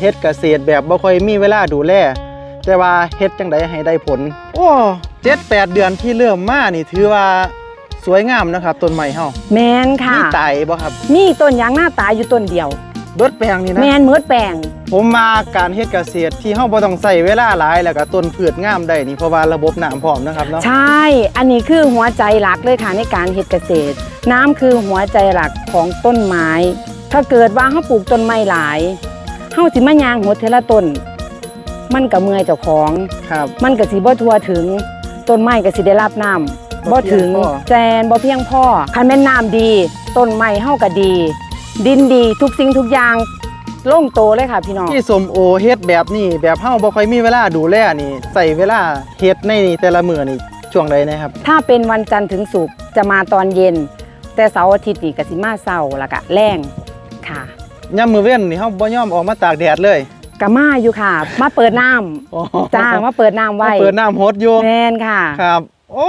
เฮ็ดเกษตรแบบบ่ค่อยมีเวลาดูแล แต่ว่าเฮ็ดจังไดให้ได้ผล โอ้เจ็ดแปดเดือนที่เริ่มมานี่ถือว่าสวยงามนะครับต้นไม้เฮาแมนค่ะมีไตบ่ครับ มีต้นยางหน้าตายอยู่ต้นเดียว เบิดแปลงนี่นะ แมนเมือดแปลง ผมมาการเฮ็ดเกษตรที่เฮาบ่ต้องใส่เวลาหลายแล้วก็ต้นพืชงามได้นี่เพราะว่าระบบน้ำพร้อมนะครับเนาะ ใช่ อันนี้คือหัวใจหลักเลยค่ะในการเฮ็ดเกษตร น้ำคือหัวใจหลักของต้นไม้ ถ้าเกิดว่าเฮาปลูกต้นไม้หลาย เฮาสิมายางหัวเทละต้น มันก็เมื่อยเจ้าของ ครับ มันก็สิบ่ทั่วถึง ต้นไม้ก็สิได้รับน้ำบ่บ่เพียงถึงพอ แจนบ่เพียงพอคันแม่นน้ำดี ต้นไม้เฮาก็ดี ดินดีทุกสิ่งทุกอย่างลงโตเลยค่ะพี่น้อง ที่สมโอเฮ็ดแบบนี้แบบเฮาบ่ค่อยมีเวลาดูแลนี่ใส่เวลาเฮ็ดในแต่ละมื้อนี่ช่วงใดนะครับ ถ้าเป็นวันจันทร์ถึงศุกร์จะมาตอนเย็น แต่เสาร์อาทิตย์นี่ก็สิมาเช้าแล้วก็แรงค่ะ ยามมื้อเว้นนี่เฮาบ่ยอมออกมาตากแดดเลยก็มาอยู่ค่ะ มาเปิดน้ำอ๋อจ้ามาเปิดน้ำไว้มาเปิดน้ำฮดอยู่แมนค่ะ ครับ โอ้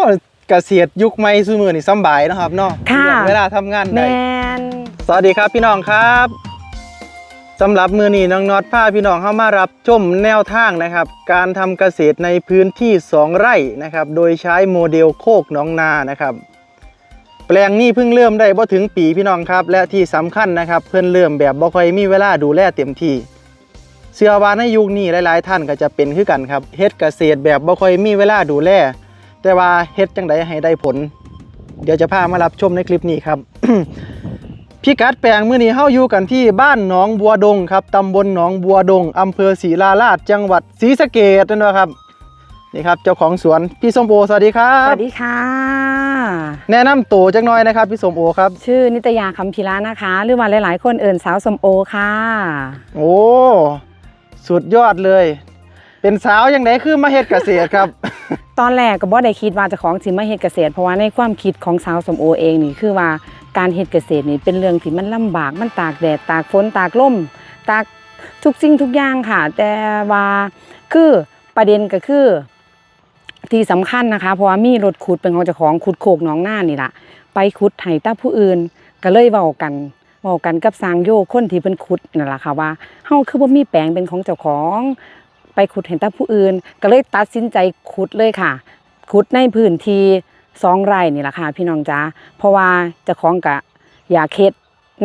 เกษตรยุคใหม่ซุมื้อนี่สำบายเนาะครับเนาะค่ะ เรื่องเวลาทำงานแมได้ น สวัสดีครับพี่น้องครับสำหรับมือนี้น้องน็อตพาพี่น้องเข้ามารับชมแนวทางนะครับ การทำเกษตรในพื้นที่ 2 ไร่นะครับ โดยใช้โมเดลโคกหน้องนานะครับ แปลงนี้เพิ่งเริ่มได้บ่ถึงปีพี่น้องครับ และที่สำคัญนะครับ เพิ่นเริ่มแบบบ่ค่อยมีเวลาดูแลเต็มที่เชื่อว่าในยุคนี้หลาย ๆ ท่านก็จะเป็นคือกันครับเฮ็ดเกษตรแบบบ่ค่อยมีเวลาดูแลแต่ว่าเฮ็ดจังไดให้ได้ผล เดี๋ยวจะพามารับชมในคลิปนี้ครับพิกัดแปลงมื้อนี้เฮาอยู่กันที่บ้านหนองบัวดงครับตำบลหนองบัวดงอำเภอศรีลาลาดจังหวัดศรีสะเกษนั่นนะครับ นี่ครับเจ้าของสวนพี่สมโอสวัสดีครัสบวัสดีค่ะ แนะนำตัวจักหน่อยนะครับพี่สมโอครับ ชื่อนิตยาคำพิระนะคะ หรือว่าหลาย ๆ คนเอิ่นสาวสมโอค่ะ โอ้สุดยอดเลย เป็นสาวยังไงคือมาเฮ็ดเกษตรครับ ตอนแรกก็บ่ได้คิดว่าเจะของสิมาเฮ็ดเกษตร เพราะว่าในความคิดของสาวสมโอเองนี่คือว่าการเฮ็ดเกษตรนี่เป็นเรื่องที่มันลำบากมันตากแดดตากฝนตากลมตากทุกสิ่งทุกอย่างค่ะ แต่ว่าคือประเด็นก็คือ ที่สำคัญนะคะเพราะว่ามีรถขุดเป็นของเจ้าของขุดโคกน้องหน้านี่ล่ะ ไปขุดไห้ตาผู้อื่นก็เลยเว้ากันเว้ากันกับสางโยคนที่เพิ่นขุดนั่นล่ะค่ะว่าเฮาคือบ่ามีแปลงเป็นของเจ้าของ ไปขุดเห็นตาผู้อื่น ก็เลยตัดสินใจขุดเลยค่ะ ขุดในพื้นที่สองไร่นี่แหละค่ะพี่น้องจ้าเพราะว่าเจ้าของกะอยากเฮ็ด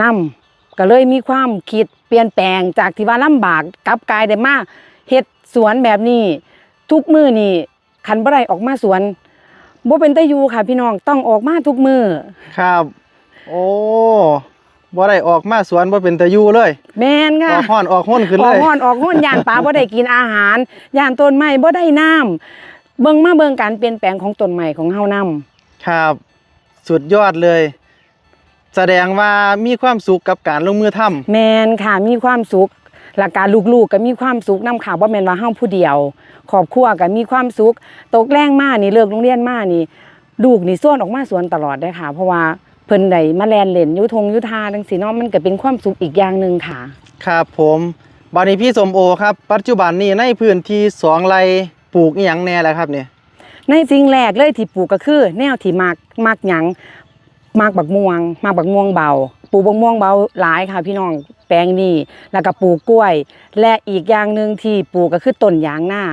นํก็เลยมีความคิดเปลี่ยนแปลงจากที่ว่าลำบากกลับกลายได้มาเฮ็ดสวนแบบนี้ ทุกมือนี่ คันบ่ได้ออกมาสวนบ่เป็นตาอยู่ค่ะ พี่น้องต้องออกมาทุกมือครับ โอ้บ่ได้ออกมาสวนบ่เป็นตะยูเลย แม่นอค่ะอกฮ้อนออกห้นขึ้นอเลอกยห้อนออกห้อนย่านปลาบ่ได้กินอาหารย่านต้นไม้บ่ได้น้ำเบิ่งมาเบิ่งการเปลี่ยนแปลงของต้นไม้ของเฮานํครับ สุดยอดเลย แสดงว่ามีความสุขกับการลงมือทำแมนค่ะมีความสุข หลักการลูกๆก็มีความสุขนำข่าวบ่แม่นว่าเฮาผู้เดียวครอบครัวก็มีความสุขตกแรงมานี่เลิกโรงเรียนมานี่ลูกนี่ส่วนออกมาสวนตลอดได้อค่ะ เพราะว่าเพิ่นได้มาแล่นเล่นอยุทงอยุทาจังซี่เนาะมันก็เป็นความสุขอีกอย่างหนึงค่ะ ครับผมบานี้พี่สมโอครับปัจจุบันนี้ในพื้นที่สองไร่ปลูกอีหยังแน่แล้วครับเนี่ยในสิ่งแรกเลยที่ปลูกก็คือ แนวที่มักมักหยังมักบักม่วงมักบักม่วงเบา ปลูกบักม่วงเบาหลายค่ะ พี่น้องแปลงนี้แล้วก็ปลูกกล้วย และอีกอย่างหนึ่งที่ปลูกก็คือต้นยางหน้า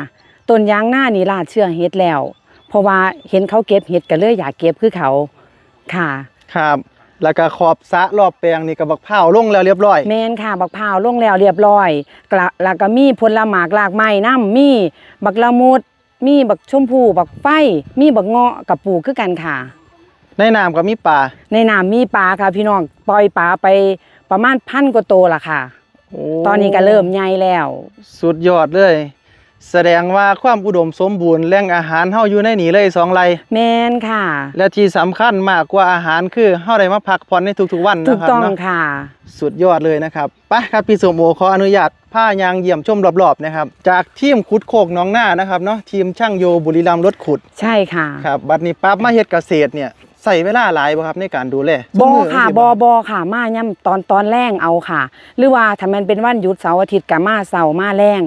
ต้นยางหน้านี่ลาดเชื่อเฮ็ดแล้ว เพราะว่าเห็นเขาเก็บเห็ดก็เลยอยากเก็บคือเขาค่ะ ครับ แล้วก็ขอบสระรอบแปลงนี่ก็บักเผาวลงแล้วเรียบร้อยแมนค่ะ บักพร้าวลงแล้วเรียบร้อยกละแล้วก็มีผลหมากลากไม้น้ำมีบักละมุดมีบักชมพูบักไฟมีบักเงาะกับปลูกคือกันค่ะ ในน้ำก็มีป่าในน้ำมีปลาค่ะ พี่น้องปล่อยปลาไปประมาณพันกว่าโตวละค่ะโอ้ตอนนี้ก็เริ่มใหญ่แล้ว สุดยอดเลย แสดงว่าความอุดมสมบูรณ์แหล่งอาหารเฮาอยู่ในนี่เลยสองไร่แมนค่ะ และที่สำคัญมากกว่าอาหารคือเฮาได้มาพักผ่อนในทุกๆวันถูนะกครับต้องเนาะค่ะ สุดยอดเลยนะครับไปครับพี่สมโอขออนุญาตพายางเยี่ยมชมรอบๆนะครับ จากทีมขุดโคกหน้องหน้านะครับเนาะทีมช่างโยบุรีรัมย์รถขุด ใช่ค่ะ ครับบัดนี้ปั๊บมาเฮ็ดเกษตรเนี่ย ใส่เวลาหลายบ่ครับในการดูแลบอซุมื้ค่ะจังบซี้อบอค่ะมาย่ำตอนตอนแรงเอาค่ะ หรือว่าถ้ามันเป็นวันหยุดเสาร์อาทิตย์กับมาเสาร์มาแรง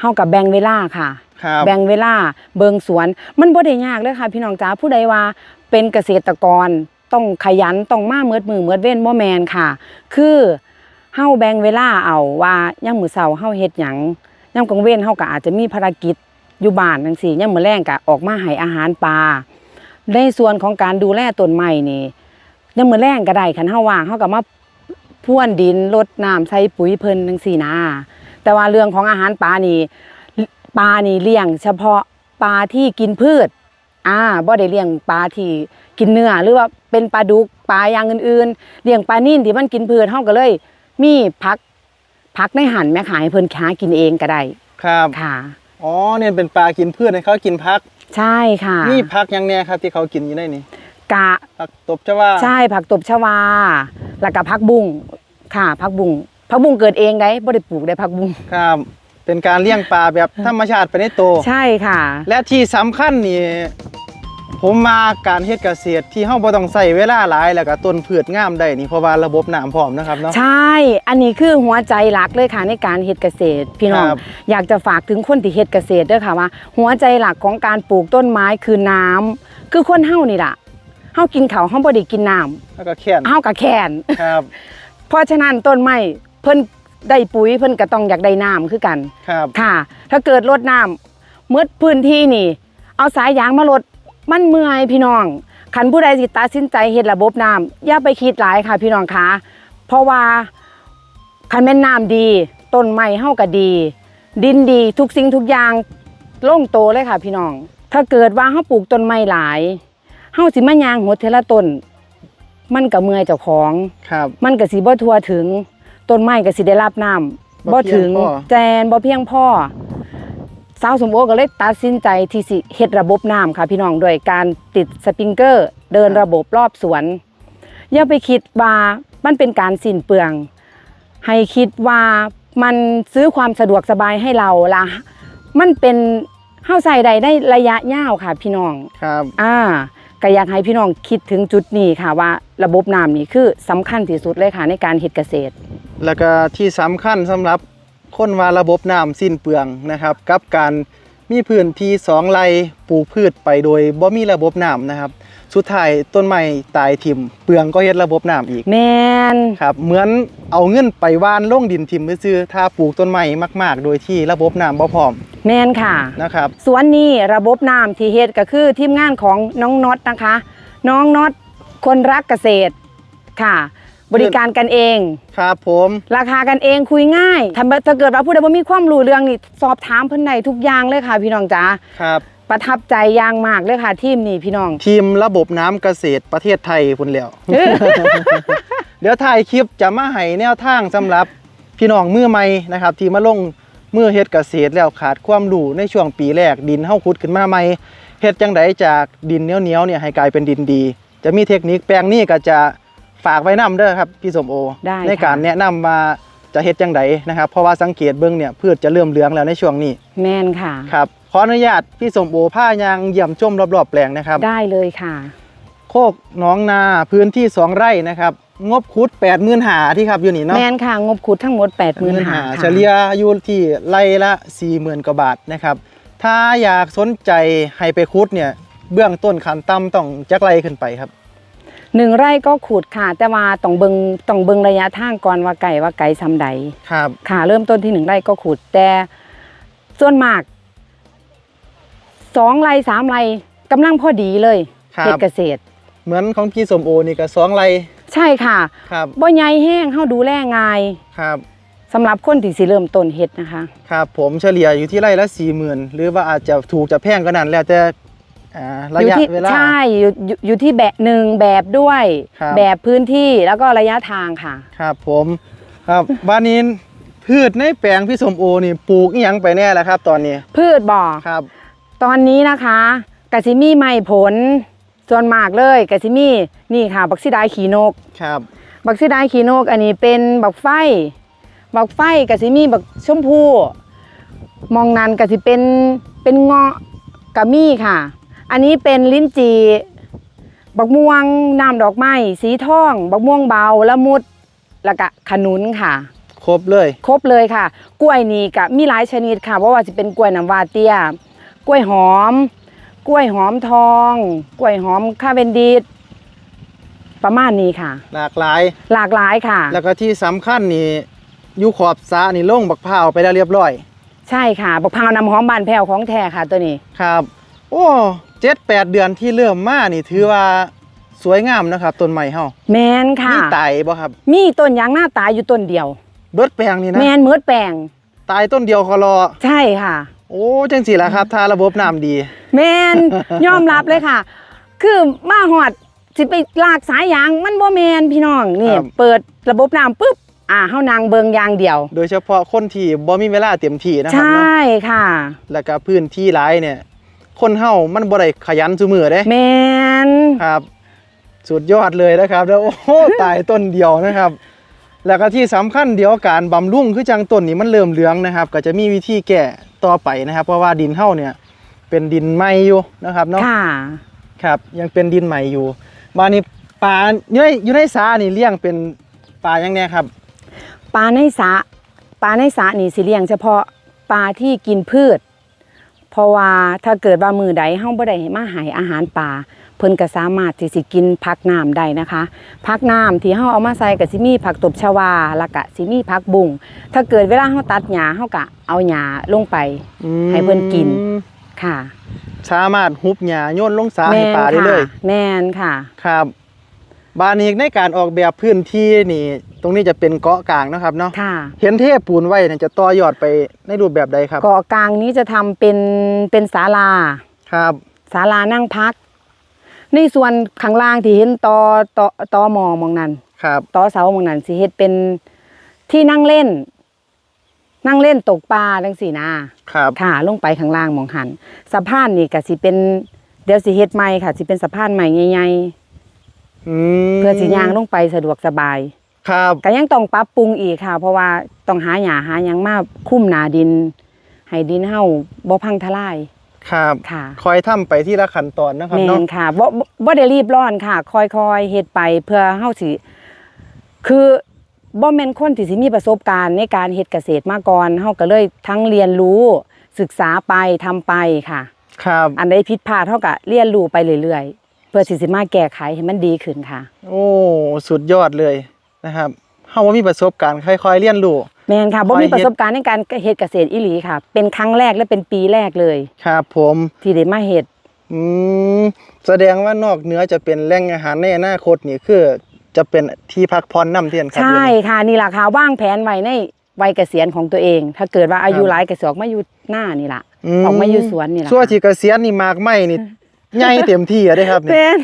เฮากับแบ่งเวลาค่ะครับแบ่งเวลาเบิงสวน มันบ่ได้ยากเลยค่ะ พี่น้องจ๋าผู้ใดว่าเป็นเกษตรกรต้องขยันต้องมาเมือดมือเมือดเว้นบ่แมนค่ะ คือเฮาแบ่งเวลาเอาว่ายามมื้อเช้าเฮาเฮ็ดหยังยามกลางเว้นเฮาก็อาจจะมีภารกิจอยู่บ้านจังซี่ยามมื้อแลงก็ออกมาให้อาหารปลา ในส่วนของการดูแลต้นไม้นี่ยามมื้อแลงก็ได้คันเฮาว่างเฮาก็มาพรวนดินรดน้ำใส่ปุ๋ยเพิ่นจังซี่นะแต่ว่าเรื่องของอาหารปลานี่ปลานี่เลี้ยง เฉพาะปลาที่กินพืชอ่าบ่ได้เลี้ยงปลาที่กินเนื้อหรือว่าเป็นปลาดุกปลาอย่างอื่นๆเลี้ยงปลานิ่นที่มันกินพืชเฮาก็เลย มีพักพักในหันแม่ขายให้เพิ่นค้ากินเองก็ได้ครับค่ะอ๋อเนี่ยเป็นปลากินพืชให้เขากินพัก ใช่ค่ะ นี่พักหยังแน่ครับที่เขากินอยู่ได้นี่กะผักตบจะว่าใช่ผักตบชวา แล้วก็ผักบุ้งค่ะผักบุ้งผักบุ้งเกิดเองได้บ่ได้ปลูกได้ผักบุ้งครับ เป็นการเลี้ยงปลาแบบธรรมชาติไปในโตวใช่ค่ะ และที่สำคัญนี่ ผมมาการเฮ็ดเกษตรที่เฮาบ่ต้องใช้เวลาหลายแล้วก็ต้นพืชงามได้นี่เพราะว่าระบบน้ำพร้อมนะครับเนาะ ใช่ อันนี้คือหัวใจหลักเลยค่ะในการเฮ็ดเกษตร พี่น้องครับ อยากจะฝากถึงคนที่เฮ็ดเกษตรด้วยค่ะว่า หัวใจหลักของการปลูกต้นไม้คือน้ำคือคนเฮานี่ล่ะเฮากินข้าวเฮาบ่ได้กินน้ำแล้วก็แค่นเฮาก็แค้น ครับเพราะฉะนั้นต้นไม้เพิ่นได้ปุ๋ยเพิ่นก็ต้องอยากได้น้ำคือกัน ครับ ค่ะ ถ้าเกิดรดน้ำมืดพื้นที่นี่ เอาสายยางมารด มันเมื่อยพี่น้องคันผู้ใดสิตัดสินใจเฮ็ดระบบน้ำอย่าไปคิดหลายค่ะพี่น้องคะเพราะว่าคันแม่นน้ำดีต้นไม้เฮาก็ดี ดินดีทุกสิ่งทุกอย่างลงโตเลยค่ะ พี่น้อง ถ้าเกิดว่าเฮาปลูกต้นไม้หลายเฮาสิมายางหัวเทละต้น มันก็เมื่อยเจ้าของครับ มันก็สิบ่ทั่วถึงต้นไม้ก็สิได้รับน้ำบ่บ่เพียงถึงพอแจนบ่เพียงพอ สาวสมโอก็เลยตัดสินใจที่สิเฮ็ดระบบน้ำค่ะพี่น้องโดยการติดสปริงเกอร์ เดินระบบรอบสวนอย่าไปคิดว่ามันเป็นการสิ้นเปลือง ให้คิดว่ามันซื้อความสะดวกสบายให้เราละมันเป็นเฮาใส่ใดได้ระยะยาวค่ะพี่น้องครับอ่าก็อยากให้พี่น้องคิดถึงจุดนี้ค่ะว่าระบบน้ำนี่คือสำคัญที่สุดเลยค่ะในการเฮ็ดเกษตร แล้วก็ที่สำคัญสำหรับ คนว่าระบบน้ำสิ้นเปลืองนะครับ กับการมีพื้นที่สองไร่ปลูกพืชไปโดยบ่มีระบบน้ำนะครับ สุดท้ายต้นไม้ตายถิ่มเปลืองก็เฮ็ดระบบน้ำอีกแมนครับเหมือนเอาเงินไปว่านลงดินถิ่มซื่อๆถ้าปลูกต้นไม้มาก ๆ โดยที่ระบบน้ำบ่พร้อมแมนค่ะนะครับสวนนี้ระบบน้ำที่เฮ็ดก็คือทีมงานของน้องน็อตนะคะ น้องน็อตคนรักเกษตรค่ะ บริการกันเอง ครับผม ราคากันเองคุยง่ายถ้าถ้าเกิดว่าผู้ใดบ่มีความรู้เรื่องนี่สอบถามเพิ่นได้ทุกอย่างเลยค่ะ พี่น้องจ๋าครับ ประทับใจอย่างมากเลยค่ะทีมนี้พี่น้อง ทีมระบบน้ำเกษตรประเทศไทยพุ่นแล้ว เดี๋ยวถ่ายคลิปจะมาให้แนวทางสำหรับพี่น้องมือใหม่นะครับ ที่มาลงมือเฮ็ดเกษตรแล้วขาดความรู้ในช่วงปีแรกดินเฮาขุดขึ้นมาใหม่เฮ็ดจังไดจากดินเหนียวๆเนี่ยให้กลายเป็นดินดี จะมีเทคนิคแปลงนี้ก็จะ ฝากไว้นํเด้อครับพี่สมโอ ได้ในการค่ะแนะนำว่าจะเฮ็ดจังไดนะครับ เพราะว่าสังเกตเบิ่งเนี่ยพืชจะเริ่มเหลืองแล้วในช่วงนี้ แมนค่ะครับขออนุญาตพี่สมโอพายางเยี่ยมชมรอบๆแปลงนะครับ ได้เลยค่ะ โคกหน้องนาพื้นที่2ไร่นะครับงบคุด8 0 0 0 0หาที่ครับอยู่นี่เนาะแมนค่ะงบขุดทั้งหมด8 0 0 0 0หาเฉลี่ยอยู่ที่ไร่ละ40,000กว่าบาทนะครับ ถ้าอยากสนใจให้ไปคุดเนี่ยเบื้องต้นขั้นต่ำต้องจักไรขึ้นไปครับ หนึ่งไร่ก็ขุดค่ะ แต่ว่าต้องเบิงต้องเบิงระยะทางก่อนว่าไก่ว่าไก่ซ้ำใดครับค่ะเริ่มต้นที่หนึ่งไร่ก็ขุดแต่ส่วนมากสองไร่สามไร่กำลังพอดีเลยครับเฮ็ดเกษตร เหมือนของพี่สมโอนี่ก็สองไร่ใช่ค่ะครับบ่ใหญ่แห้งเฮาดูแลง่ายครับสำหรับคนที่สิเริ่มต้นเฮ็ดนะคะ ครับผมเฉลี่ยอยู่ที่ไร่ละ40,000หรือว่าอาจจะถูกจะแพงก็นั้นแล้วแต่อ่า ระอยู่ยะที่เวลา ใช่อยู่อยู่อยู่ที่แบบหนึ่งแบบด้วย ครับ แบบพื้นที่แล้วก็ระยะทางค่ะ ครับผมครับบ้านนี้พืชในแปลงพี่สมโอนี่ปลูกอีหยังไปแน่แล้วครับ ตอนนี้พืชบ่อครับตอนนี้นะคะกะซิมีไม่ผลส่วนมากเลยกะซิมีนี่ค่ะ บักซิดายขีนก ครับ บักซิดายขีนกอันนี้เป็นบักไฟ บักไฟกะซิมีบักชมพูมองนั้นกะสิเป็นเป็นเงาะกะมี่ค่ะ อันนี้เป็นลิ้นจีบักม่วงน้ำดอกไม้สีทอง บักม่วงเบาละมุดแล้วก็ขนุนค่ะ ครบเลย ครบเลยค่ะ กล้วยนี่ก็มีหลายชนิดค่ะเพราะว่าจะเป็นกล้วยน้ำวาเตี้ย กล้วยหอม กล้วยหอมทอง กล้วยหอมคาเวนดิดประมาณนี้ค่ะ หลากหลาย หลากหลายค่ะ แล้วก็ที่สำคัญนี่อยู่ขอบสระนี่ลงบักพร้าวไปแล้วเรียบร้อย ใช่ค่ะบักพร้าวน้ำหอมบานแพ้วของแท้ค่ะตัวนี้ ครับ โอ้ เจ็ดแปดเดือนที่เริ่มมานี่ถือว่าสวยงามนะครับต้นใหม่เฮาแมนค่ะ มีไตบ่ครับ มีต้นยางหน้าตายอยู่ต้นเดียว เบิดแปลงนี่นะแมนเมืดแปลง ตายต้นเดียวคอรอใช่ค่ะ โอ้จังสิล่ะครับ ถ้าระบบน้ำดี แมนยอมรับเลยค่ะ คือมาหอดสิไปลากสายยางมันบ่แมนพี่น้องนี่ครับ เปิดระบบน้ำปุ๊บอ่าเฮานางเบิงยางเดียว โดยเฉพาะคนที่บ่มีเวลาเต็มที่นะคใชรับเนาะ่ค่ะ แล้วก็พื้นที่หลายเนี่ย คนเฮามันบ่ได้ขยันซุมือเด้แมนครับสุดยอดเลยนะครับ แล้วโอ้โหตายต้นเดียวนะครับ แล้วก็ที่สำคัญเดี๋ยวการบำรุงคือจังต้นนี้มันเริ่มเหลืองนะครับ ก็จะมีวิธีแก้ต่อไปนะครับ เพราะว่าดินเฮาเนี่ยเป็นดินใหม่อยู่นะครับเนาะค่ะครับ ยังเป็นดินใหม่อยู่บานี้ปลาอยู่ในอยู่ในสานี่เลี้ยงเป็นปลาอย่างเนี้ยครับปลาในสระปลาในสระนี่สิเลี้ยงเฉพาะปลาที่กินพืช เพราะว่าถ้าเกิดว่ามือใดเฮาบ่ได้มาใหายอาหารปลาเพิ่นก็สามารถที่สิกินผักน้ำได้นะคะผักน้ำที่เฮาเอามาใส่ก็สิมีผักตบชวาแล้วก็สิมีผักบุ้งถ้าเกิดเวลาเฮาตัดหญ้าเฮาก็เอาหญ้าลงไปอืมให้เพิ่นกินค่ะ สามารถฮุบหญ้าโยนลงสาให้ปลาได้ค่ะเลย แม่นค่ะ ครับ บานนี้ในการออกแบบพื้นที่นี่ ตรงนี้จะเป็นเกาะกลางนะครับเนาะค่ะเห็นเทปูนไว้เนี่ยจะต่อยอดไปในรูปแบบใดครับเกาะกลางนี้จะทำเป็นเป็นศาลาครับศาลานั่งพัก ในส่วนข้างล่างที่เห็นตอตอตอหมอมองนั้นครับตอเสามองนั้นสิเฮ็ดเป็นที่นั่งเล่น นั่งเล่นตกปลาจังสี่นะครับค่ะลงไปข้างล่างมองหันสะพานนี่ก็สิเป็นเดี๋ยวสิเฮ็ดใหม่ค่ะสิเป็นสะพานใหม่ใหญ่อืมๆ เพื่อสิย่างลงไปสะดวกสบาย ครับก็ยังต้องปรับปรุงอีกค่ะ เพราะว่าต้องหาหญ้าหาหยังมาคุ้มหนาดิน ให้ดินเฮาบ่พังทลาย ครับค่ะ คอยทำไปที่ละขั้นตอนนะครับแม่เนาะนค่ะบ่บ่บ่ได้รีบร้อนค่ะ ค่อยๆเฮ็ดไปเพื่อเฮาสิ คือบ่แม่นคนที่สิมีประสบการณ์ในการเฮ็ดเกษตรมาก่อนเฮาก็เลยทั้งเรียนรู้ศึกษาไปทำไปค่ะ ครับ อันใดผิดพลาดเฮาก็เรียนรู้ไปเรื่อยๆ เพื่อสิสิมาแก้ไขให้มันดีขึ้นค่ะ โอ้สุดยอดเลยนะครับเฮาว่ามีประสบการณ์ค่อยๆเรียนรู้ แม่นค่ะบ่ค่อยมีเฮ็ดประสบการณ์ในการเฮ็ดเกษตรอีหลีค่ะ เป็นครั้งแรกและเป็นปีแรกเลย ครับผมที่ได้มาเฮ็ดอืมแสดงว่านอกเหนือจะเป็นแหล่งอาหารในอนาคตนี่คือจะเป็นที่พักผ่อนน้ำเทียนครับใช่ค่ะนี่ล่ะค่ะวางแผนไว้ในวัยเกษียณของตัวเอง ถ้าเกิดว่าอายุหลายก็สิออกมาอยู่หน้านี่ล่ะออกมาอยู่สวนนี่ล่ะส่วนค่ะที่เกษียณนี่มากไม่นี่ ใหญ่เต็มที่อะเด้ครับนี่เป็น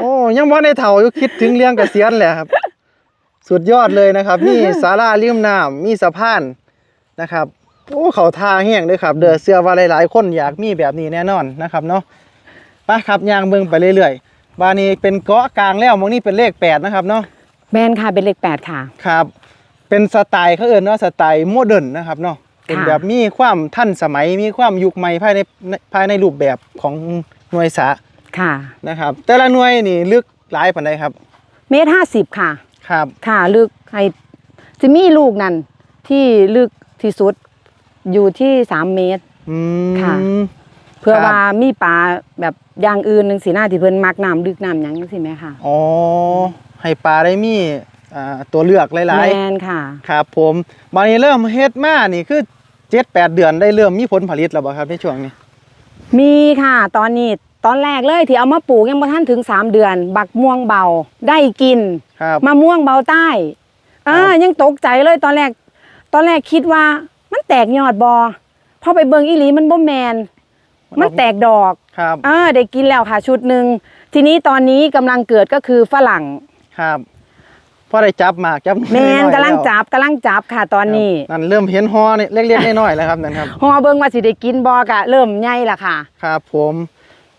โอ้ยังบ่ได้เฒ่าอยู่คิดถึงเรื่องเกษียณแหละครับ สุดยอดเลยนะครับ มีศาลาริมน้ำมีสะพานนะครับโอ้เขาทาแห้งเลยครับ เด้อเสื้อว่าหลายๆ คนอยากมีแบบนี้แน่นอนนะครับเนาะไปครับย่างเบิ่งไปเรื่อยๆบานนี้เป็นเกาะกลางแล้วมองนี่เป็นเลขแปดนะครับเนาะแมนค่ะเป็นเลขแปดค่ะ ครับ เป็นสไตล์เขาเอิ้นว่าสไตล์โมเดิร์นนะครับเนาะเป็นค่ะแบบมีความทันสมัยมีความยุคใหม่ภายในภายในรูปแบบของ หน่วยสาค่ะนะครับ แต่ละหน่วยนี่ลึกหลายปานใดครับ เมตรห้าสิบค่ะ ครับ ค่ะลึกให้จะมีลูกนั่นที่ลึกที่สุดอยู่ที่สามเมตร อืค่ะมเพื่อครับ ว่ามีปลาแบบอย่างอื่นหนึ่งสีหน้าที่เพิ่นมักน้ำลึกน้ำหยังสิแม่ค่ะอ๋อ ให้ปลาได้มีอ่าตัวเลือกหลายแมนค่ะ ๆ ครับ ผมบางนี้เริ่มเฮ็ดมานี่คือเจ็ดแปดเดือนได้เริ่มมีผลผลิตแล้วบ่ครับในช่วงนี้ มีค่ะ ตอนนี้ตอนแรกเลยที่เอามาปลูกยังบ่ทันถึงสามเดือน บักม่วงเบาได้กินครับ มะม่วงเบาใต้อ่าครับ ยังตกใจเลยตอนแรก ตอนแรกคิดว่ามันแตกยอดบอพอไปเบิงอีหลีมันบ่แมน มันแตกดอก ครับอ่าได้กินแล้วค่ะชุดหนึ่งทีนี้ตอนนี้กำลังเกิดก็คือฝรั่ง ครับ พอได้จับหมากจับแมนอยๆกำลังแวจับกำลังจับค่ะตอนนี้ครับนั่นเริ่มเห็นฮอนี่เล็กๆน้อยๆแล้วครับนั่นครับฮอเบิงว่าสิได้กินบอกะเริ่มใหญ่ละค่ะ ครับผม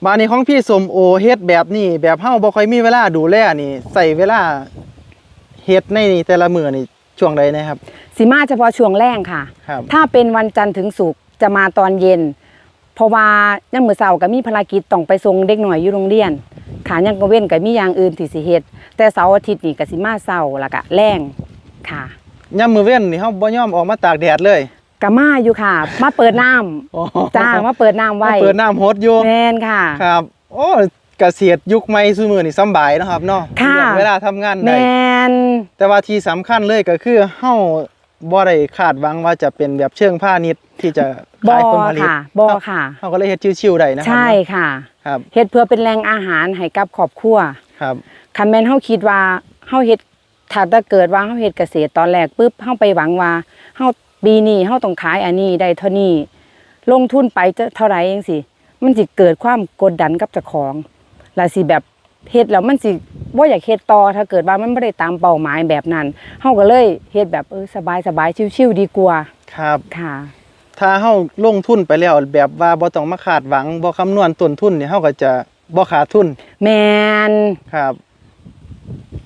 บานนี้ของพี่สมโอเฮ็ดแบบนี้ แบบเฮาบ่ค่อยมีเวลาดูแลนี่ใส่เวลาเฮ็ดในแต่ละมื้อนี่ช่วงใดนะครับสิมาเฉพาะช่วงแรกค่ะครับถ้าเป็นวันจันทร์ถึงศุกร์จะมาตอนเย็น เพราะว่ายังมื้อเช้าก็มีภารกิจต้องไปส่งเด็กหน่อยอยู่โรงเรียน ขายังก็เว้นก็มีอย่างอื่นที่สิเฮ็ดแต่เสาร์อาทิตย์นี่ก็สิมาเช้าแล้วก็แรงค่ะยามมื้อเว้นนี่เฮาบ่ยอมออกมาตากแดดเลยก็มาอยู่ค่ะ มาเปิดน้ำอ๋อจ้ามาเปิดน้ำไว้เปิดน้ำฮดอยู่แม่นค่ะครับโอ้เกษตรยุคใหม่ซุมื้อนี่สำบายเนาะครับเนาะค่ะเรื่องเวลาทำงานแมได้นแต่ว่าที่สำคัญเลยก็คือเฮา บ่ได้คาดหวังว่าจะเป็นแบบเชิงพาณิชย์ที่จะบอขายผลผลิตค่ะบอค่ะเฮาก็เลยเฮ็ดชิวๆได้นะครัใช่เนาะค่ะครับเฮ็ดเพื่อเป็นแหล่งอาหารให้กับครอบครัวครับคันแม่นเฮาคิดว่าเฮาเฮ็ดถ้าถ้าเกิดว่าเฮาเฮ็ดเกษตรตอนแรกปุ๊บเฮาไปหวังว่าเฮาปีนี้เฮาต้องขายอันนี้ได้เท่านี้ลงทุนไปจะเท่าไหร่จังซี่มันสิเกิดความกดดันกับเจ้าของแล้วสิแบบ เฮ็ดแล้วมันสิบ่อยากเฮ็ดต่อถ้าเกิดว่ามันบ่ได้ตามเป้าหมายแบบนั้นเฮาก็เลยเฮ็ดแบบเออสบายๆชิวๆดีกว่าครับ ค่ะ ถ้าเฮาลงทุนไปแล้วแบบว่าบ่ต้องมาคาดหวังบ่คำนวณต้นทุนเนี่ยเฮาก็จะบ่ขาดทุน แมนครับ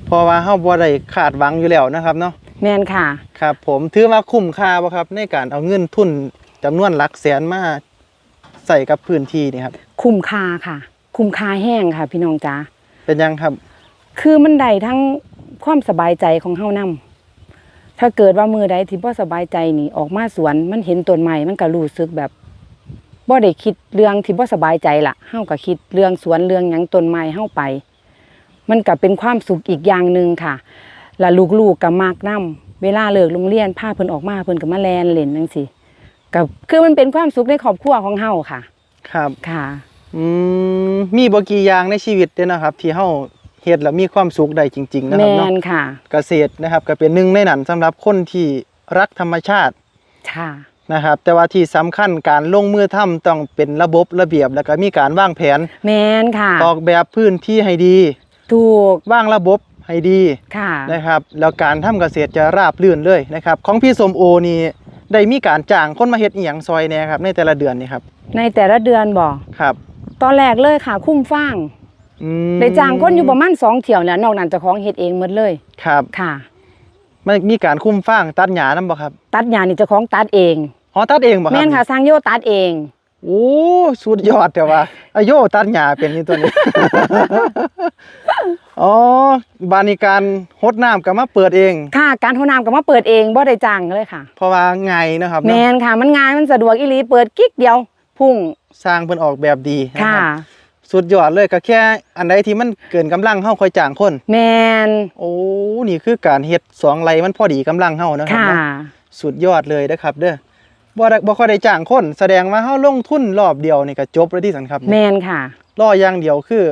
เพราะว่าเฮาบ่ได้คาดหวังอยู่แล้วนะครับเนาะแมนค่ะ ครับ ผมถือว่าคุ้มค่าบ่ครับ ในการเอาเงินทุนจำนวนหลักแสนมาใส่กับพื้นที่นี่ครับ คุ้มค่าค่ะ คุ้มค่าแห้งค่ะ พี่น้องจ๋า เป็นยังครับ คือมันได้ทั้งความสบายใจของเฮานำถ้าเกิดว่ามือใดที่บ่สบายใจนี่ออกมาสวนมันเห็นต้นไม้มันก็รู้สึกแบบบ่ได้คิดเรื่องที่บ่สบายใจละเฮาก็คิดเรื่องสวนเรื่องหยังต้นไม้เฮาไป มันก็เป็นความสุขอีกอย่างหนึ่งค่ะและลูกๆก็มักนํเวลาเลิกโรงเรียนพาเพิ่นออกมาเพิ่นก็มาแลนเล่นจังซี่ก็คือมันเป็นความสุขในครอบครัวของเฮาค่ะ ครับค่ะ อืมมีบ่กี่อย่างในชีวิตเด้อนะครับ ที่เฮาเฮ็ดแล้วมีความสุขได้จริง ๆ นะแมครับเนาะนค่ะเกษตรนะครับ ก็เป็นหนึ่งในนั้นสำหรับคนที่รักธรรมชาติ ค่ะ นะครับ แต่ว่าที่สำคัญการลงมือทำต้องเป็นระบบระเบียบ แล้วก็มีการวางแผนแมนค่ะ ออกแบบพื้นที่ให้ดีถูกวางระบบให้ดีค่ะ นะครับ แล้วการทำเกษตรจะราบรื่นเลยนะครับ ของพี่สมโอนี่ได้มีการจ้างคนมาเฮ็ดอีหยังซอยแหน่ครับในแต่ละเดือนนี่ครับในแต่ละเดือนบอกครับ ตอนแรกเลยค่ะ คุ้มฟางอืมได้จ้างคนอยู่ประมาณสองเที่ยวแล้วนอกนั้นเจ้าของเฮ็ดเองหมดเลยครับค่ะ มันมีการคุ้มฟางตัดหญ้านำบ่ครับตัดหญ้านี่เจ้าของตัดเองอ๋อตัดเองบ่ครับแม่นค่ะสร้างโยตัดเอง โอ้สุดยอดแต่ว่าอาโยตัดหญ้าเป็นนี่ตัวนี้ อ๋อบานิการหดน้ำก็มาเปิดเอง ค่ะการโทรน้ำก็มาเปิดเองบ่ได้จ้างเลยค่ะ เพราะว่าไงายนะครับแมเนาะนค่ะมันง่ายมันสะดวกอีหลีเปิดกิ๊กเดียวพุ่ง สร้างเพิ่นออกแบบดีนะค่ะ ครับสุดยอดเลยก็แค่อันใดที่มันเกินกำลังเฮาค่อยจ้างคน แมนโอ้นี่คือการเฮ็ดสองไรมันพอดีกำลังเฮานะครัค่ะเนาะสุดยอดเลยนะครับ เด้อบ่ได้บ่ค่อยได้จ้างคน แสดงว่าเฮาลงทุนรอบเดียวนี่ก็จบแล้วที่สันครับแมนค่ะ รออย่างเดียวคือ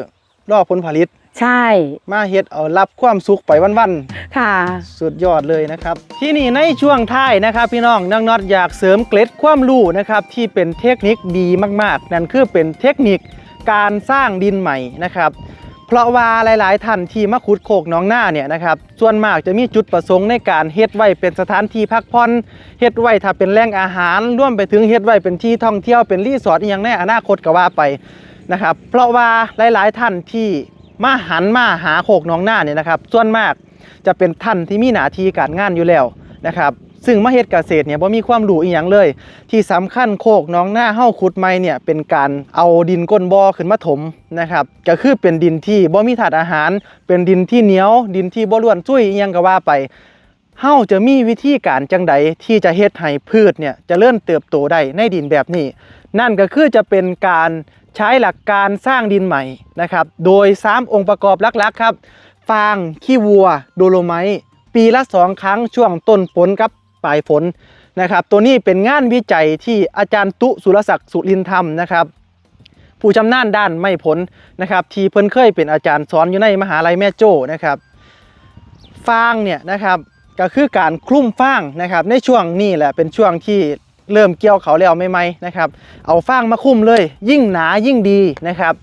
รอผลผลิต ใช่ มาเฮ็ดเอารับความสุขไปวันๆค่ะสุดยอดเลยนะครับ ที่นี่ในช่วงท้ายนะครับ พี่น้องน้องน็อตอยากเสริมเกล็ดความรู้นะครับที่เป็นเทคนิคดีมากๆ นั่นคือเป็นเทคนิคการสร้างดินใหม่นะครับ เพราะว่าหลายๆท่านที่มาขุดโคกหน้องหน้าเนี่ยนะครับส่วนมากจะมีจุดประสงค์ในการเฮ็ดไว้เป็นสถานที่พักผ่อนเฮ็ดไว้ถ้าเป็นแหล่งอาหารร่วมไปถึงเฮ็ดไว้เป็นที่ท่องเที่ยวเป็นรีสอร์ทอหย่างในอนาคตก็ว่าไป นะครับเพราะว่าหลาย ๆ ท่านที่ มาหันมาหาโคกน้องหน้าเนี่ยนะครับ ส่วนมากจะเป็นท่านที่มีหน้าที่การงานอยู่แล้วนะครับซึ่งมาเฮ็ดเกษตรเนี่ยบ่มีความรู้อีหยังเลย ที่สำคัญโคกน้องหน้าเฮาขุดใหม่เนี่ยเป็นการเอาดินก้นบ่อขึ้นมาถมนะครับก็คือเป็นดินที่บ่มีธาตุอาหาร เป็นดินที่เหนียว ดินที่บ่ร่วนจุ้ยอีหยังก็ว่าไปเฮาจะมีวิธีการจังใดที่จะเฮ็ดให้พืชเนี่ยจะเริญเติบโตได้ในดินแบบนี้ นั่นก็คือจะเป็นการใช้หลักการสร้างดินใหม่นะครับ โดย 3 องค์ประกอบหลักๆครับฟางขี้วัวโดโลไมต์ปีละ 2 ครั้งช่วงต้นฝนกับปลายฝนนะครับ ตัวนี้เป็นงานวิจัยที่อาจารย์ตุสุรศักดิ์สุรินทร์ธรรมนะครับผู้ชำนาญด้านไม่ผลนะครับที่เพิ่นเคยเป็นอาจารย์สอนอยู่ในมหาลัยแม่โจ้นะครับฟางเนี่ยนะครับก็คือการคลุ้มฟางนะครับในช่วงนี้แหละเป็นช่วงที่ เริ่มเกี่ยวเขาแล้วใหม่ๆนะครับ เอาฟางมาคุ้มเลย ยิ่งหนายิ่งดีนะครับ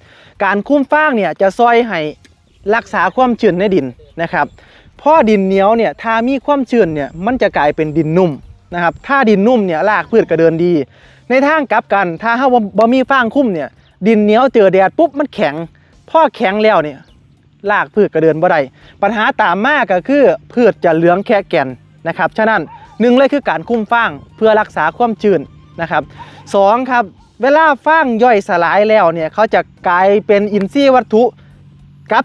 การคุ้มฟางเนี่ยจะซอยให้รักษาความชื้นในดินนะครับเพราะดินเหนียวเนี่ยถ้ามีความชื้นเนี่ยมันจะกลายเป็นดินนุ่มนะครับ ถ้าดินนุ่มเนี่ยรากพืชก็เดินดี ในทางกลับกัน ถ้าเฮาบ่มีฟางคุ้มเนี่ย ดินเหนียวเจอแดดปุ๊บมันแข็งพ่อแข็งแล้วเนี่ยลากพืชก็เดินบ่ได้ปัญหาตามมาก็คือพืชจะเหลืองแค่แก่นนะครับ ฉะนั้น หนึ่งเลยคือการคุ้มฟางเพื่อรักษาความชื้นนะครับสองครับเวลาฟางย่อยสลายแล้วเนี่ยเขาจะกลายเป็นอินทรีย์วัตถุกับ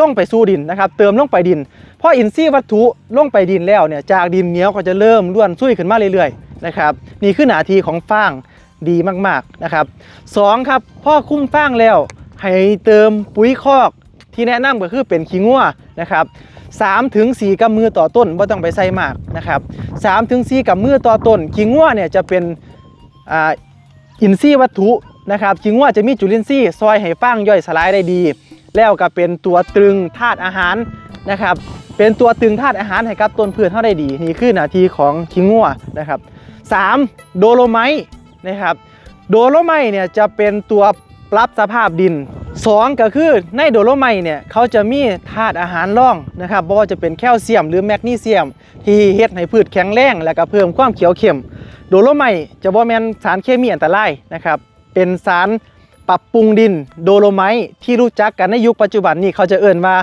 ลงไปสู่ดินนะครับ เติมลงไปดินพออินทรีย์วัตถุลงไปดินแล้วเนี่ยจากดินเหนียวก็จะเริ่มร่วนซุยขึ้นมาเรื่อยๆนะครับนี่คือหน้าที่ของฟางดีมากๆนะครับสองครับพอคุ้มฟางแล้วให้เติมปุ๋ยคอกที่แนะนำก็คือเป็นขี้งัวนะครับ 3ถึง4กำมือต่อต้นไม่ต้องไปใส่มากนะครับ3ถึง4กำมือต่อต้นขี้งัวเนี่ยจะเป็นอินทรีย์วัตถุนะครับขี้งัวจะมีจุลินทรีย์ซอยให้ฟางย่อยสลายได้ดี แล้วก็เป็นตัวตรึงธาตุอาหารนะครับเป็นตัวตึงธาตุอาหารให้กับต้นพืชเท่าได้ดี นี่คือหน้าที่ของขี้งัวนะครับ 3. โดโลไมต์นะครับโดโลไมต์เนี่ยจะเป็นตัว ปรับสภาพดิน 2 ก็คือในโดโลไมเนี่ยเขาจะมีธาตุอาหารร่องนะครับบ่ว่าจะเป็นแคลเซียมหรือแมกนีเซียม ที่เฮ็ดให้พืชแข็งแรงและก็เพิ่มความเขียวเข้ม โดโลไมจะบ่แม่นสารเคมีอันตรายนะครับเป็นสารปรับปรุงดินโดโลไมที่รู้จักกันในยุคปัจจุบันนี้เขาจะเอ่นว่า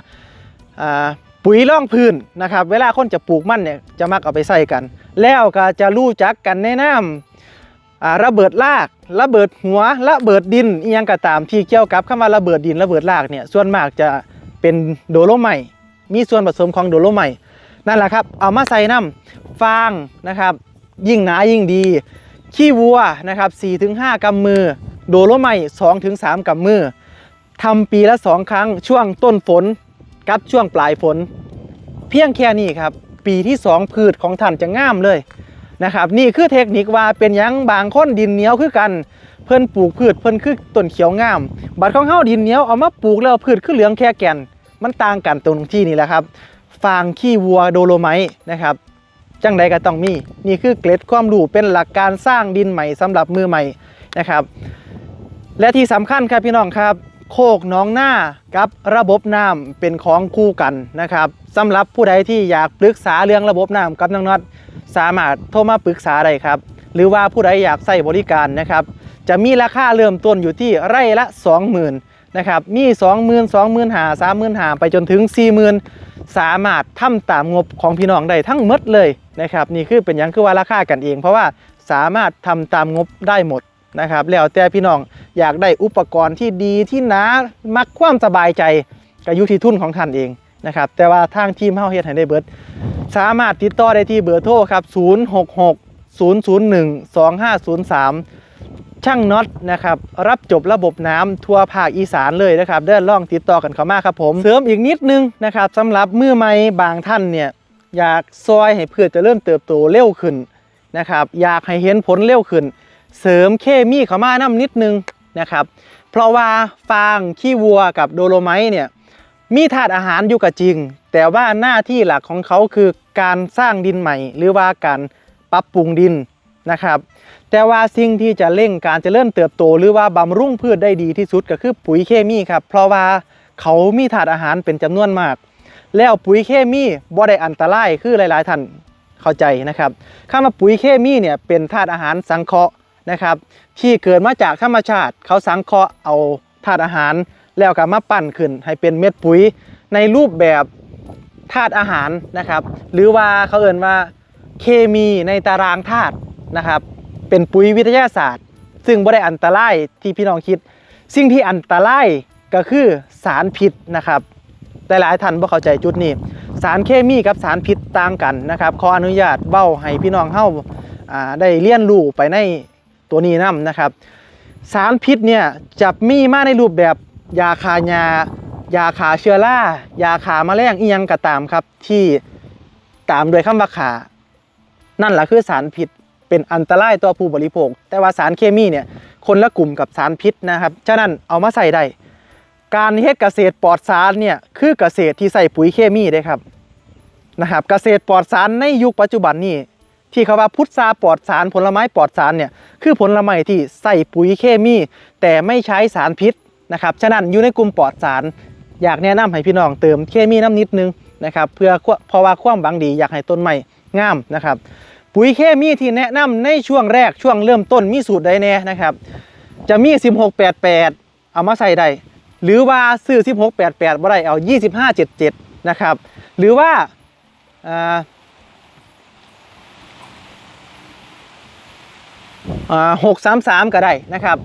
อ่าปุ๋ยร่องพื้นนะครับเวลาคนจะปลูกมันเนี่ยจะมักเอาไปใส่กัน แล้วก็จะรู้จักกันแนะนำ ระเบิดราก ระเบิดหัว ระเบิดดินอียังก็ตามที่เกี่ยวกับคำว่าระเบิดดินระเบิดรากเนี่ยส่วนมากจะเป็นโดโลไมมีส่วนผสมของโดโลไมนั่นแหละครับเอามาใส่น้ำฟางนะครับยิ่งหนายิ่งดี ขี้วัวนะครับ4-5กำมือ โดโลไมต์2-3กำมือทำปีละ2ครั้งช่วงต้นฝนกับช่วงปลายฝน เพียงแค่นี้ครับ ปีที่ 2 พืชของท่านจะงามเลย นะครับนี่คือเทคนิคว่าเป็นยังบางคนดินเหนียวคือกัน เพิ่นปลูกพืชเพิ่นคือต้นเขียวงาม บัดของเฮาดินเหนียวเอามาปลูกแล้วพืชคือเหลืองแค่แก่น มันต่างกันตรงที่นี่แหละครับ ฟางขี้วัวโดโลไมต์นะครับจังใดก็ต้องมี นี่คือเกล็ดความรู้เป็นหลักการสร้างดินใหม่สำหรับมือใหม่นะครับ และที่สำคัญครับพี่น้องครับ โคกหน้องหน้ากับระบบน้ำเป็นของคู่กันนะครับสำหรับผู้ใดที่อยากปรึกษาเรื่องระบบน้ำกับน้องน็อตสามารถโทรมาปรึกษาได้ครับ หรือว่าผู้ใดอยากใส่บริการนะครับจะมีราคาเริ่มต้นอยู่ที่ไร่ละ 20,000นะครับมี 20,000 20,000หา30,000หาไปจนถึง 40,000 สามารถทำตามงบของพี่น้องได้ทั้งหมดเลยนะครับนี่คือเป็นหยังคือว่าราคากันเอง เพราะว่าสามารถทำตามงบได้หมด นะครับแล้วแต่พี่น้องอยากได้อุปกรณ์ที่ดีที่หนามักความสบายใจก็อยู่ที่ทุนของท่านเองนะครับแต่ว่าทางทีมเฮาเฮ็ดให้ได้เบิด สามารถติดต่อได้ที่เบอร์โทรครับ 066 001 2503 ช่างน็อตนะครับรับจบระบบน้ำทั่วภาคอีสานเลยนะครับเดินล่องติดต่อกันเข้ามาครับผมเสริมอีกนิดนึงนะครับสำหรับมือใหม่บางท่านเนี่ยอยากซอยให้เพืชเจะเริ่มเติบโตเร็วขึ้นนะครับอยากให้เห็นผลเร็วขึ้น เสริมเคมีเข้ามาน้ำนิดนึงนะครับ เพราะว่าฟางขี้วัวกับโดโลไมต์เนี่ยมีธาตุอาหารอยู่กับจริง แต่ว่าหน้าที่หลักของเขาคือการสร้างดินใหม่ หรือว่าการปรับปรุงดินนะครับ แต่ว่าสิ่งที่จะเร่งการจเจริญเติบโต หรือว่าบำรุงพืชได้ดีที่สุดก็คือปุ๋ยเคมีครับเพราะว่าเขามีธาตุอาหารเป็นจำนวนมาก แล้วปุ๋ยเคมีบ่ได้อันตรายคือหลาย ๆ ท่านเข้าใจนะครับคำว่าปุ๋ยเคมีเนี่ยเป็นธาตุอาหารสังเคราะห์ นะครับ ที่เกิดมาจากธรรมชาติ เขาสังเคราะห์เอาธาตุอาหาร แล้วก็มาปั้นขึ้น ให้เป็นเม็ดปุ๋ย ในรูปแบบธาตุอาหารนะครับ หรือว่าเขาเอ่นว่าเคมีในตารางธาตุนะครับ เป็นปุ๋ยวิทยาศาสตร์ ซึ่งบ่ได้อันตรายที่พี่น้องคิด สิ่งที่อันตรายก็คือสารพิษนะครับแต่หลายท่านบ่เข้าใจจุดนี้ สารเคมีกับสารพิษต่างกันนะครับขออนุญาตเบ้าให้พี่น้องเฮาอ่าได้เรียนรู้ไปใน ตัวนี้นํนะครับ สารพิษเนี่ยจะมีมาในรูปแบบยาคายายาขาเชื้อรายาขาแมลงอียังก็ตามครับที่ตามโดยคำว่าขานั่นแหละคือสารพิษเป็นอันตรายต่อผู้บริโภค แต่ว่าสารเคมีเนี่ยคนละกลุ่มกับสารพิษนะครับฉะนั้นเอามาใส่ได้การเฮ็ดเกษตรปลอดสารเนี่ยคือเกษตรที่ใส่ปุ๋ยเคมีได้ครับนะครับ เกษตรปลอดสารในยุคปัจจุบันนี้ ที่เขาว่าพุทราปลอดสารผลไม้ปลอดสารเนี่ยคือผลไม้ที่ใส่ปุ๋ยเคมี แต่ไม่ใช้สารพิษนะครับฉะนั้นอยู่ในกลุ่มปลอดสาร อยากแนะนำให้พี่น้องเติมเคมีน้ำนิดนึงนะครับเพื่อเพราะว่าความบางดีอยากให้ต้นใหม่งามนะครับ ปุ๋ยเคมีที่แนะนำในช่วงแรกช่วงเริ่มต้นมีสูตรใดแน่นะครับจะมี 1688 เอามาใส่ได้หรือว่าซื้อ 1688บ่ได้เอา 2577 นะครับ หรือว่า อ่าอ่า633ก็ได้นะครับ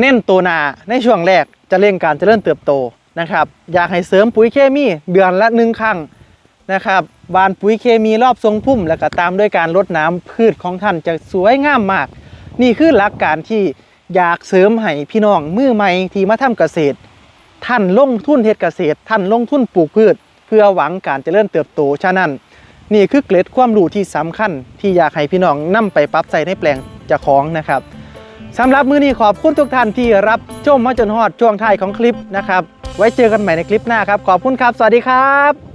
เน้นตัวนาในช่วงแรกจะเร่งการเจริญเติบโตนะครับ อยากให้เสริมปุ๋ยเคมีเดือนละหนึ่งครั้งนะครับบานปุ๋ยเคมีรอบทรงพุ่ม แล้วก็ตามด้วยการรดน้ำพืชของท่านจะสวยงามมาก นี่คือหลักการที่อยากเสริมให้พี่น้องมือใหม่ที่มาทำเกษตร ท่านลงทุนเฮ็ดเกษตร ท่านลงทุนปลูกพืช เพื่อหวังการเจริญเติบโตฉะนั้น นี่คือเกล็ดความรู้ที่สำคัญ ที่อยากให้พี่น้องนำไปปรับใส่ในแปลง จะคล้องนะครับสำหรับมื้อนี้ขอบคุณทุกท่านที่รับชมมาจนฮอดช่วงท้ายของคลิปนะครับ ไว้เจอกันใหม่ในคลิปหน้าครับ ขอบคุณครับ สวัสดีครับ